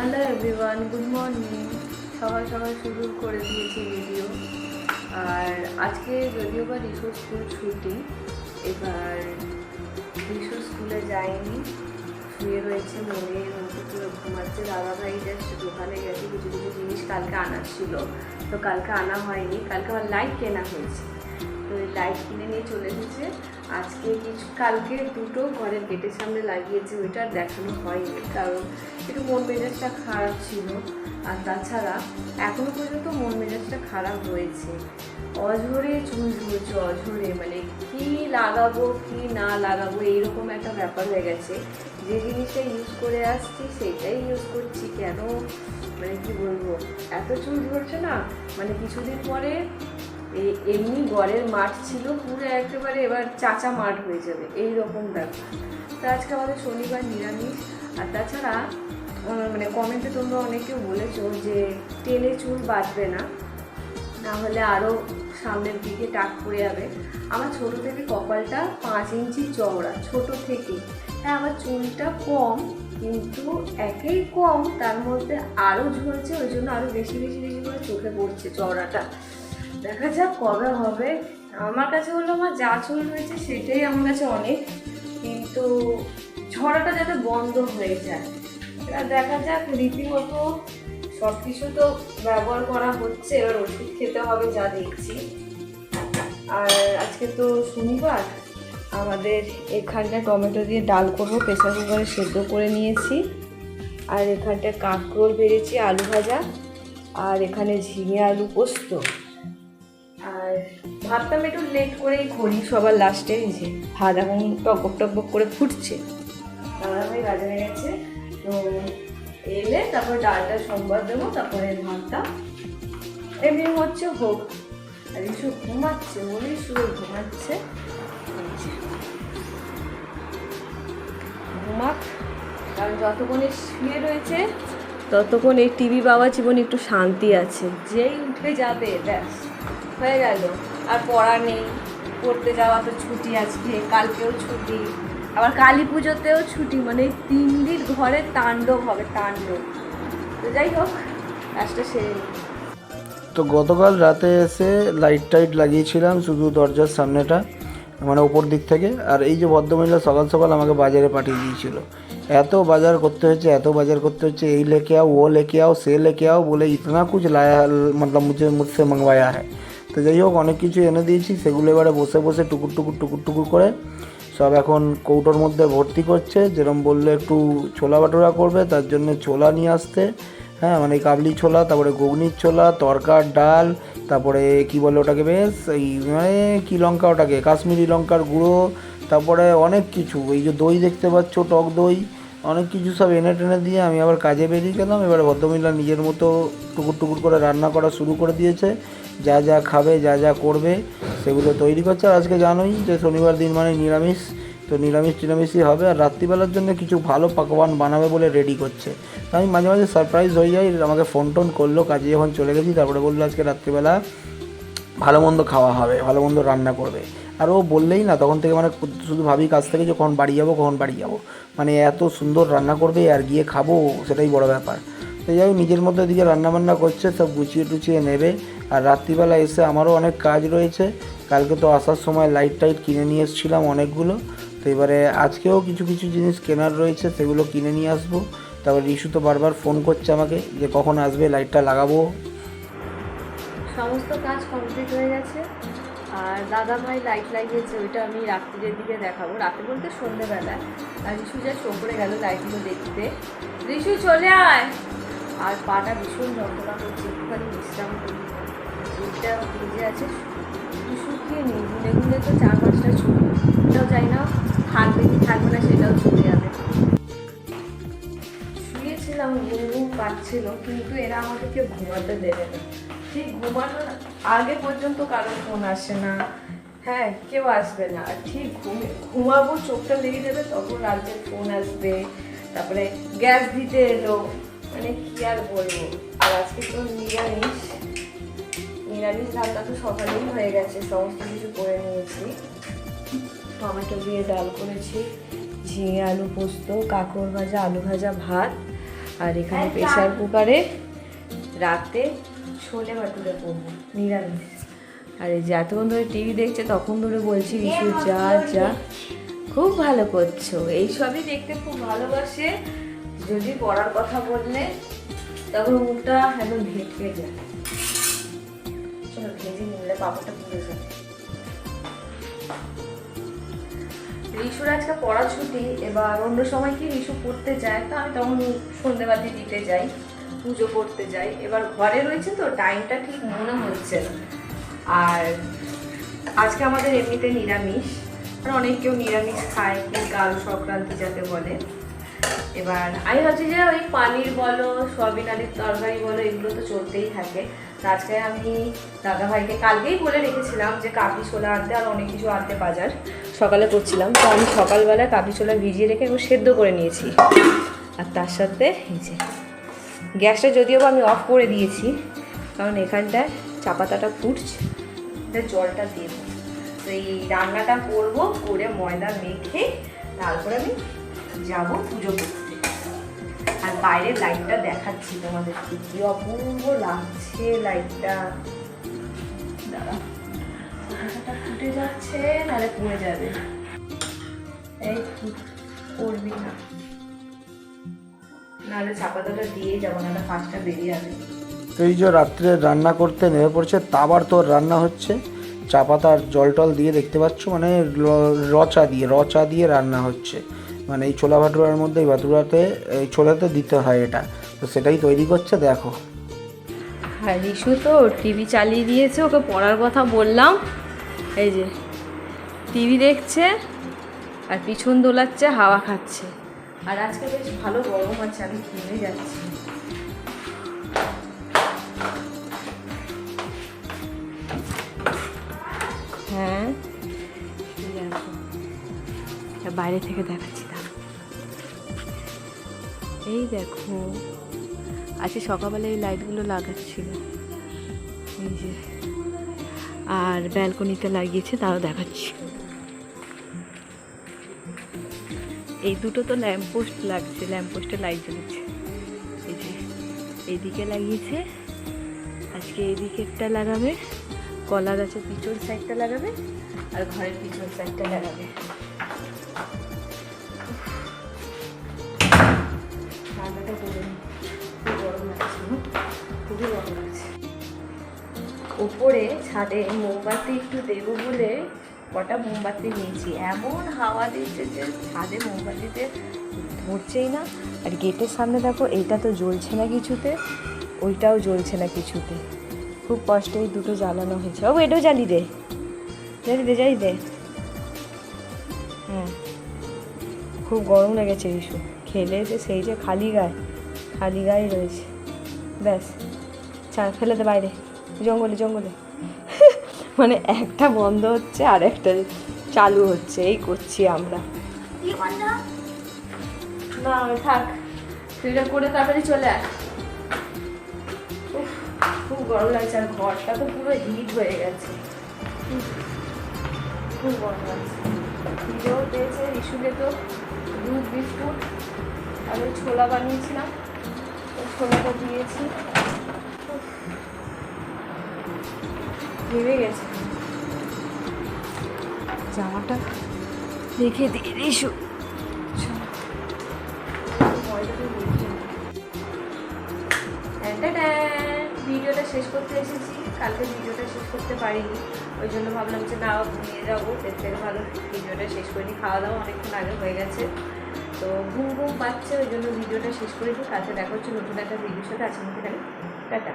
Hello everyone, good morning. সকাল সকাল শুরু করে দিয়েছি ভিডিও আর আজকে যদিও বা রিসোর্স স্কুল ছুটি, এবার রিসোর্স স্কুলে যায়নি শুয়ে রয়েছে মনে পুরো ঘুমাচ্ছে। দাদা ভাই জাস্ট দোকানে গেছে, কিছু কিছু জিনিস কালকে আনার ছিল। তো কালকে আনা হয়নি, কালকে আমার লাইট কেনা হয়েছে। তো এই লাইট কিনে নিয়ে চলে এসেছে। আজকে কিছু, কালকে দুটো ঘরের গেটের সামনে লাগিয়েছে ওইটা দেখানো হয়নি, কারণ একটু মন মেজাজটা খারাপ ছিল। আর তাছাড়া এখনও পর্যন্ত মন মেজাজটা খারাপ রয়েছে। অঝরে চুল ঝুলছে, অঝরে মানে কি লাগাবো, কি না লাগাবো, এইরকম একটা ব্যাপার হয়ে গেছে। যে জিনিসটা ইউজ করে আসছি সেটাই ইউজ করছি। কেন? মানে কি বলব? এত চুল ঝরছে না? মানে কিছুদিন পরে এমনি গড়ের মাঠ ছিল, পুরো একেবারে এবার চাচা মাঠ হয়ে যাবে এই রকম ব্যাপার। তো আজকে আমাদের শনিবার নিরামিষ, আর তাছাড়া মানে কমেন্টে তোমরা অনেকেও বলেছ যে টেনে চুল বাঁচবে না না হলে আরও সামনের দিকে টাক পড়ে যাবে। আমার ছোট থেকে কপালটা পাঁচ ইঞ্চি চওড়া, ছোট থেকে। হ্যাঁ আমার চুলটা কম, কিন্তু একেই কম, তার মধ্যে আরও ঝরছে ওই জন্য আরও বেশি বেশি বেশি করে চোখে পড়ছে চওড়াটা। দেখা যাক কবে হবে। আমার কাছে হলো আমার যা চুল রয়েছে সেটাই আমার কাছে অনেক। কিন্তু ঝড়াটা যাতে বন্ধ হয়ে যায়। এবার দেখা যাক রীতিমতো সব কিছু তো ব্যবহার করা হচ্ছে। এবার ওষুধ খেতে হবে যা দেখছি। আর আজকে তো শনিবার। আমাদের এখানটা টমেটো দিয়ে ডাল করব, প্রেসার কুকারে সেদ্ধ করে নিয়েছি। আর এখানটা কাঁকরোল বেড়েছি আলু ভাজা। আর এখানে ঝিঙে আলু পোস্ত। ভাবতাম একটু লেট করেই করি সবার লাস্টে যে ভাত এখন টকবক টকবক করে ফুটছে দাদা ভাই বাজারে গেছে, তো এলে তারপর ডালটা, সোমবার দেবো, তারপরে ভাতটা এমনি হচ্ছে হোক, আর ইসু ঘুমাচ্ছে, বলেই শুয়ে ঘুমাচ্ছে। ঘুমাক, কারণ যতক্ষণে শুয়ে রয়েছে ততক্ষণ এই টিভি বাবা জীবনে একটু শান্তি আছে। যেই উঠে যাবে, ব্যাস, হয়ে গেল। আর পড়া নেই, পড়তে যাওয়া তো ছুটি আজকে, কালকেও ছুটি। আবার কালী পুজোতেও ছুটি মানে তিন দিন ঘরে তাণ্ডব হবে, তাণ্ডব। তো যাই হোক, কাজটা সেরে তো গতকাল রাতে এসে লাইট টাইট লাগিয়েছিলাম শুধু দরজার সামনেটা মানে ওপর দিক থেকে। আর এই যে ভদ্রমহিলা সকাল সকাল আমাকে বাজারে পাঠিয়ে দিয়েছিল। এত বাজার করতে হচ্ছে, এত বাজার করতে হচ্ছে, এই লেকে আও, ও লেকে আও, সে লেকে আও বলে ইতনা कुछ লায়া, মতলব मुझे मुझसे मंगवाया है তো যাই হোক, অনেক কিছু এনে দিয়েছি, সেগুলো এবারে বসে বসে টুকুর টুকুর টুকুর টুকুর করে সব এখন কৌটোর মধ্যে ভর্তি করছে যেরকম বললে একটু ছোলা বাটোরা করবে, তার জন্য ছোলা নিয়ে আসতে হ্যাঁ মানে কাবলি ছোলা, তারপরে গগনির ছোলা, তরকার ডাল, তারপরে কি বলে ওটাকে বেশ, এই মানে কী লঙ্কা ওটাকে, কাশ্মীরি লঙ্কার গুঁড়ো তারপরে অনেক কিছু। এই যে দই দেখতে পাচ্ছ, টক দই, অনেক কিছু সব এনে টেনে দিয়ে আমি আবার কাজে বেরিয়ে গেলাম। এবারে ভদ্রমহিলা নিজের মতো টুকুর টুকুর করে রান্না করা শুরু করে দিয়েছে। যা যা খাবে, যা যা করবে, সেগুলো তৈরি করছে। আর আজকে জানোই যে শনিবার দিন মানে নিরামিষ, তো নিরামিষ টিরামিষই হবে। আর রাত্রিবেলার জন্য কিছু ভালো পাকবান বানাবে বলে রেডি করছে। তো আমি মাঝে মাঝে সারপ্রাইজ হয়ে যাই, আমাকে ফোন টোন করল, কাজে যখন চলে গেছি, তারপরে বলল আজকে রাত্রিবেলা ভালো মন্দ খাওয়া হবে, ভালো মন্দ রান্না করবে। আর ও বললেই না, তখন থেকে মানে শুধু ভাবি কাছ থেকে যে কখন বাড়ি যাব, কখন বাড়ি যাব। মানে এত সুন্দর রান্না করবে আর গিয়ে খাব, সেটাই বড় ব্যাপার। তো যাই নিজের মধ্যে এদিকে রান্নাবান্না করছে, সব গুছিয়ে টুচিয়ে নেবে। আর রাত্রিবেলা এসে আমারও অনেক কাজ রয়েছে। কালকে তো আসার সময় লাইট টাইট কিনে নিয়ে এসেছিলাম অনেকগুলো। তো এবারে আজকেও কিছু কিছু জিনিস কেনার রয়েছে, সেগুলো কিনে নিয়ে আসব। তারপর রিশু তো বারবার ফোন করছে আমাকে যে কখন আসবে লাইটটা লাগাবো। সমস্ত কাজ কমপ্লিট হয়ে গেছে। আর দাদা ভাই লাইট লাগিয়েছে, ওইটা আমি রাত্রির দিকে দেখাবো। রাতে বলতে সন্ধ্যেবেলায় আর রিশু যা শোকরে গেল লাইটগুলো দেখতে। রিশু চলে আয়! আর পাটা ভীষণ যন্ত্রণা করছে, একটুখানি বিশ্রাম করি দুধটা ভিজে আছে শুকিয়ে নিই গুনে গুনে তো চার পাঁচটা ছুটি এটাও যাই না, থাকবে কি থাকবে না সেটাও চলে যাবে। শুয়েছিলাম, ঘুম পাচ্ছিল কিন্তু এরা আমাদেরকে ঘুমাতে দেবে না। ঠিক ঘুমানোর আগে পর্যন্ত কারও ফোন আসে না। হ্যাঁ কেউ আসবে না। আর ঠিক ঘুমে ঘুমাবো, চোখটা লেগে যাবে, তখন রাজ্যের ফোন আসবে। তারপরে গ্যাস দিতে এলো। মানে কি আর বলব? আর আজকে তো নিরামিষ। নিরামিষ রান্না তো সকালেই হয়ে গেছে, সমস্ত কিছু করে নিয়েছি। টমেটো দিয়ে ডাল করেছি, ঝিঙে আলু পোস্ত, কাঁকড় ভাজা, আলু ভাজা ভাত। আর এখানে প্রেশার কুকারে রাতে ছোলে ভাটুরে করব নিরামিষ। আর এই যে এতক্ষণ ধরে টিভি দেখছে তখন ধরে বলছি রিশু যা যা। খুব ভালো করছ। এইসবই দেখতে খুব ভালোবাসে। যদি পড়ার কথা বললে তখন মুখটা একদম ভেটকে যায়। চলো ভেজে নিলে পাপড়টা পুড়ে যায় রিশুর আজকে পড়া ছুটি, এবার অন্য সময় কি রিশু পড়তে যায়, তো আমি তখন সন্ধেবাতি দিতে যাই, পুজো করতে যাই। এবার ঘরে রয়েছে তো টাইমটা ঠিক মনে হচ্ছে না। আর আজকে আমাদের এমনিতে নিরামিষ, আর অনেক কেউ নিরামিষ খায় কি কাল সংক্রান্তি যাকে বলে। এবার আমি ভাবছি যে ওই পানির বলো, সয়াবিন আলুর তরকারি বলো, এগুলো তো চলতেই থাকে। আজকে আমি দাদা ভাইকে কালকেই বলে রেখেছিলাম যে কাবলি ছোলা আনতে আর অনেক কিছু আনতে বাজার। সকালে করছিলাম, তো আমি সকালবেলায় কাবলি ছোলা ভিজিয়ে রেখে এবং সেদ্ধ করে নিয়েছি। আর তার সাথে এই যে গ্যাসটা যদিও আমি অফ করে দিয়েছি, কারণ এখানটায় চা পাতাটা ফুটছে জলটা দেবো। তো এই রান্নাটা করব, করে ময়দা মেখে তারপরে আমি যাব পুজো করতে। বাইরের লাইটটা দেখাচ্ছি তোমাদেরকে কি অপূর্ব লাগছে লাইটটা দাঁড়া। ফুটে যাচ্ছে, নাহলে যাবে। এই ফুট- পড়বি না? যে রাত্রে রান্না করতে নেমে পড়ছে তোর রান্না হচ্ছে। চা জল টল দিয়ে দেখতে পাচ্ছ মানে রচা দিয়ে রচা দিয়ে রান্না হচ্ছে। মানে এই ছোলা ভাটুরার মধ্যে, এই ভাটুরাতে, এই ছোলাতে দিতে হয় এটা। তো সেটাই তৈরি করছে, দেখো। হ্যাঁ রিশু তো টিভি চালিয়ে দিয়েছে, ওকে পড়ার কথা বললাম। এই যে, টিভি দেখছে, আর পিছন দোলাচ্ছে, হাওয়া খাচ্ছে। আর আজকে বেশ ভালো গরম আছে, আমি ঘেমে যাচ্ছি। হ্যাঁ বাইরে থেকে দেখাচ্ছি। এই দেখো। আজকে সকালবেলা এই লাইটগুলো লাগাচ্ছিল। এই যে। আর ব্যালকনিতে লাগিয়েছে, তাও দেখাচ্ছি। এই দুটো তো ল্যাম্পপোস্ট লাগছে ল্যাম্পপোস্টে লাইট জ্বলছে। এই যে, এইদিকে লাগিয়েছে, আজকে এই দিকেরটা লাগাবে কলা গাছের পিছন সাইডটা লাগাবে, আর ঘরের পিছন সাইডটা লাগাবে। ওপরে ছাদে মোমবাতি একটু দেবো বলে কটা মোমবাতি নিয়েছি। এমন হাওয়া দিচ্ছে যে ছাদে মোমবাতিতে ধরছেই না। আর গেটের সামনে দেখো, এইটা তো জ্বলছে না কিছুতে, ওইটাও জ্বলছে না কিছুতে। খুব কষ্টে দুটো জ্বালানো হয়েছে। ও এটাও জ্বালি দে। জ্বালি দে জ্বালি দে। হ্যাঁ খুব গরম লেগেছে ইস্যু খেলে যে সেই যে খালি গায়ে খালি গায়ে রয়েছে। ব্যাস ছাড় ফেলে দে বাইরে। জঙ্গলে জঙ্গলে। মানে একটা বন্ধ হচ্ছে আর একটা চালু হচ্ছে এই করছি আমরা। না থাক। করে তাড়াতাড়ি চলে খুব গরম লাগছে আর ঘরটা তো পুরো হিট হয়ে গেছে। খুব গরম লাগছে। পেয়েছে তো দুধ বিস্কুট। আর ওই ছোলা বানিয়েছিলাম। ছোলাটা দিয়েছি। ভেবে গেছে। জামাটা রেখে দিয়ে। ভিডিওটা শেষ করতে এসেছি। কালকে ভিডিওটা শেষ করতে পারিনি। ওই জন্য ভাবলাম যে না, ঘুমিয়ে যাব। থেকে ভালো, ভিডিওটা শেষ করিনি। খাওয়া দাওয়া অনেকক্ষণ আগে হয়ে গেছে। তো ঘুম ঘুম পাচ্ছে, ওই জন্য ভিডিওটা শেষ করে দিই কালকে দেখা হচ্ছে নতুন একটা ভিডিওর সাথে। মুখে টাটা।